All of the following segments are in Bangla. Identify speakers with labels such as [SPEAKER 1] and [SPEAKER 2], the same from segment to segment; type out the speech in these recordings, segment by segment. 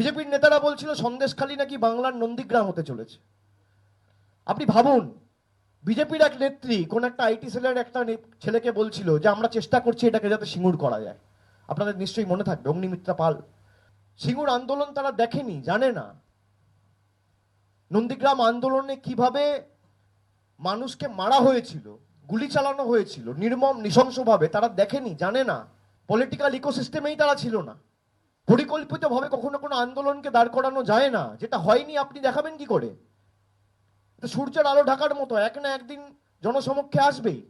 [SPEAKER 1] বিজেপির নেতারা বলছিল, সন্দেশখালী নাকি বাংলার নন্দীগ্রাম হতে চলেছে। আপনি ভাবুন, বিজেপির এক নেত্রী, কোন একটা আইটি সেলের একটা ছেলেকে বলছিল যে, আমরা চেষ্টা করছি এটাকে যাতে সিঙ্গুর করা যায়। আপনাদের নিশ্চয়ই মনে থাকবে, অগ্নিমিত্রা পাল। সিঙ্গুর আন্দোলন তারা দেখেনি, জানে না। নন্দীগ্রাম আন্দোলনে কীভাবে মানুষকে মারা হয়েছিল, গুলি চালানো হয়েছিল, নির্মম, নৃশংসভাবে তারা দেখেনি, জানে না। পলিটিক্যাল ইকোসিস্টেমেই তারা ছিল না। পরিকল্পিতভাবে কখনো কোনো আন্দোলনকে দাঁড় করানো যায় না। যেটা হয়নি, আপনি দেখাবেন কি করে? সূর্যের আলো ঢাকার মতো, এক না একদিন জনসমক্ষে আসবেই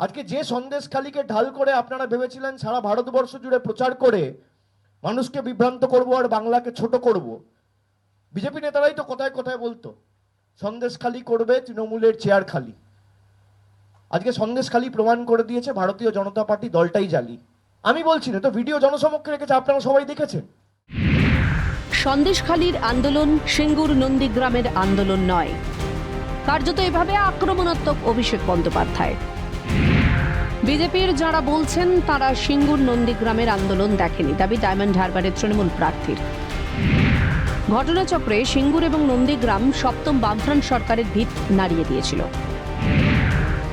[SPEAKER 1] আজকে যে সন্দেশখালীকে ঢাল করে আপনারা ভেবেছিলেন সারা ভারতবর্ষ জুড়ে প্রচার করে মানুষকে বিভ্রান্ত করব আর বাংলাকে ছোট করব, বিজেপি নেতারাই তো কোথায় কোথায় বলতো সন্দেশ খালি করবে তৃণমূলের চেয়ার খালি। আজকে সন্দেশ খালি প্রমাণ করে দিয়েছে ভারতীয় জনতা পার্টি দলটাই জালি। আমি বলছি না, তো ভিডিও জনসমক্ষে রেখেছে, আপনারা সবাই দেখেছেন।
[SPEAKER 2] সন্দেশখালীর আন্দোলন সিঙ্গুর নন্দীগ্রামের আন্দোলন নয়। কার্যত এভাবে আক্রমণাত্মক অভিষেক বন্দ্যোপাধ্যায়। বিজেপির যারা বলছেন, তারা সিঙ্গুর নন্দীগ্রামের আন্দোলন দেখেনি, দাবি ডায়মন্ড হারবারের তৃণমূল প্রার্থীর। ঘটনাচক্রে সিঙ্গুর এবং নন্দীগ্রাম সপ্তম বামফ্রন্ট সরকারের ভিত নাড়িয়ে দিয়েছিল।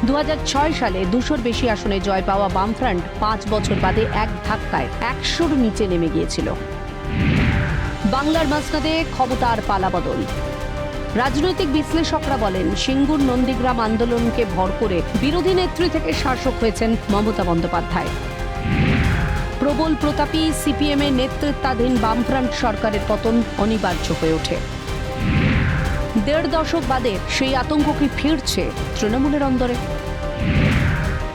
[SPEAKER 2] দু হাজার ছয় সালে দুশোর বেশি আসনে জয় পাওয়া বামফ্রন্ট পাঁচ বছর বাদে এক ধাক্কায় একশোর নিচে নেমে গিয়েছিল। বাংলার মাসনাদে ক্ষমতার পালাবদল রাজনৈতিক বিশ্লেষকরা বলেন, সিঙ্গুর নন্দীগ্রাম আন্দোলনকে ভর করে বিরোধী নেত্রী থেকে শাসক হয়েছেন মমতা বন্দ্যোপাধ্যায়। প্রবল প্রতাপী সিপিএম এর নেতৃত্বাধীন বামফ্রন্ট সরকারের পতন অনিবার্য হয়ে ওঠে। দেড় দশক বাদে সেই আতঙ্ক কি ফিরছে তৃণমূলের অন্দরে?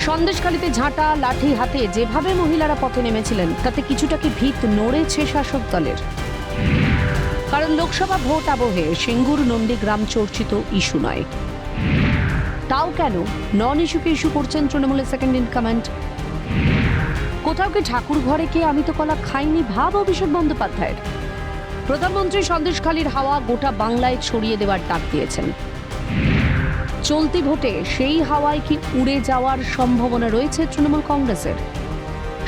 [SPEAKER 2] সন্দেশখালীতে ঝাঁটা, লাঠি হাতে যেভাবে মহিলারা পথে নেমেছিলেন, তাতে কিছুটা কি ভিত নড়েছে শাসক দলের? কারণ লোকসভা ভোট আবহে সিঙ্গুর নন্দীগ্রাম চর্চিত ইস্যু নয়। তাও কেন নন ইস্যুকে ইস্যু করছেন তৃণমূলের সেকেন্ড ইন কমান্ড কোথাও কি ঠাকুর ঘরে কে আমি তো কলা খাইনি ভাব অভিষেক বন্দ্যোপাধ্যায়ের? প্রধানমন্ত্রী সন্দেশখালীর হাওয়া গোটা বাংলায় ছড়িয়ে দেওয়ার ডাক দিয়েছেন। চলতি ভোটে সেই হাওয়ায় কি উড়ে যাওয়ার সম্ভাবনা রয়েছে তৃণমূল কংগ্রেসের?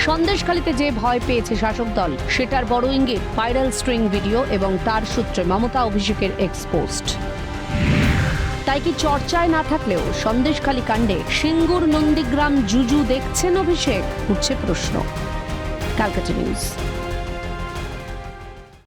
[SPEAKER 2] সন্দেশখালীতে যে ভয় পেয়েছে শাসক দল, সেটার বড় ইঙ্গিত ভাইরাল স্ট্রিং ভিডিও এবং তার সূত্রে মমতা অভিষেকের এক্সপোস্ট তাই কি চর্চায় না থাকলেও সন্দেশখালী কাণ্ডে সিঙ্গুর নন্দীগ্রাম জুজু দেখছেন অভিষেক? উঠছে প্রশ্ন। Calcutta news.